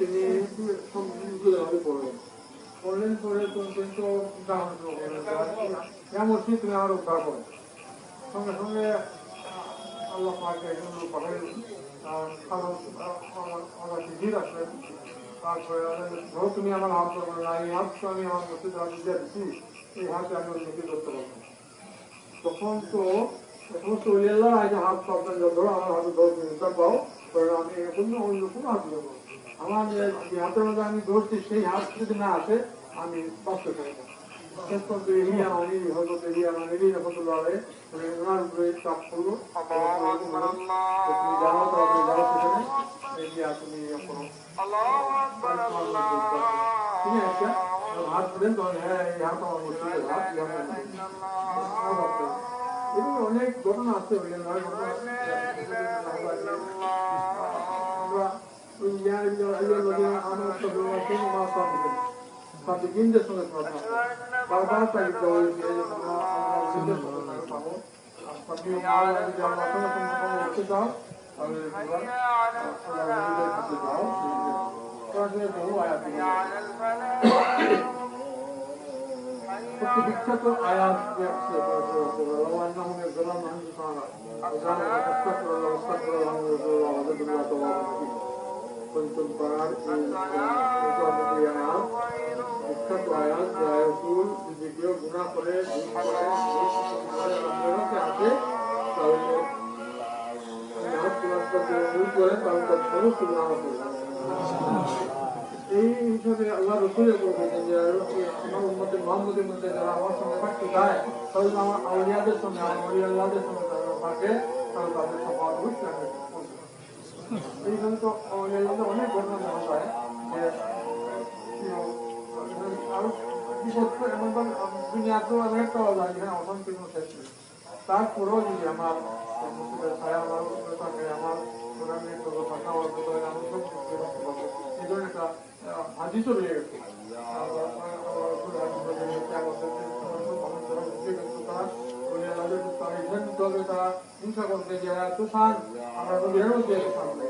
তিনি সম্পূর্ণভাবে পড়লেন পড়লেন তো ইয়া মুর্শিদ তুমি আমার উদ্ধার করো সঙ্গে সঙ্গে আল্লাহ পাকে একজন লোক পাঠালেন। আমার জিজির আসলেন। তারপরে ধরো তুমি আমার হাত ধরো, না, এই হাত তো আমি আমার মসজিদ হাত এই হাতে আমি উন্নতি করতে পারব। তখন তো সমস্ত উলিয়াল্লাহ আজ হাত পাবেন ধরো আমার হাতে ধরো পাও। কারণ আমি এখন অন্য কোনো হাত দেবো আমার যে হাতের আমি ধরছি সেই হাত যদি না আসে আমি বাঁচতে পারব শেষ পর্যন্ত এগিয়ে আমারই হজরত এগিয়ে আমারই রহমতুল্লাহ আলাইহি, ওনার চাপ পড়ল তুমি জানো তো আপনি যাও সেখানে এগিয়ে তুমি কোনো তুমি একটা হাত দিলেন তখন হ্যাঁ এই হাত আমার মসজিদের হাত এই হাত আমার মসজিদের। এগুলো অনেক ঘটনা আছে ঘটনা ইয়া আইয়াল্লাযীনা আমানু তাকুল্লাহ ওয়া কুনু মা সাদিকিন সাদিকিনদের সঙ্গে প্রার্থনা বারবার তাকে দেওয়া হয়েছে আমরা সিদ্ধ করতে পারব আস্তাকিও বিখ্যাত আয়াত كنتم قرار في আয়াত বিখ্যাত আয়াত যে রাসূল যদি কেউ গুনাহ করে ভুল করে আপনারা আছে তাহলে নামাজ ক্লাসটা ভুল করে তাহলে তার সমস্ত গুনাহ হবে এই হিসাবে আল্লাহ রসুলের উপর বলছেন যে আমার উম্মতের মোহাম্মদের মধ্যে যারা আমার সঙ্গে থাকতে চায় তাহলে আমার আউলিয়াদের সঙ্গে আমার অলি আল্লাহদের সঙ্গে তারা থাকে তাহলে তাদের সবার অবশ্যই তো তো নেই তারপরেও যদি আমার তারা হিংসা করতে যে আমরা নবীর মধ্যে এত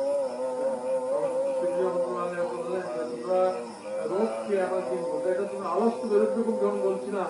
আলাই বললেন যে তোমরা রোগকে আমার কি বলতে এটা তুমি আলস্য বেরোতে যখন বলছিলাম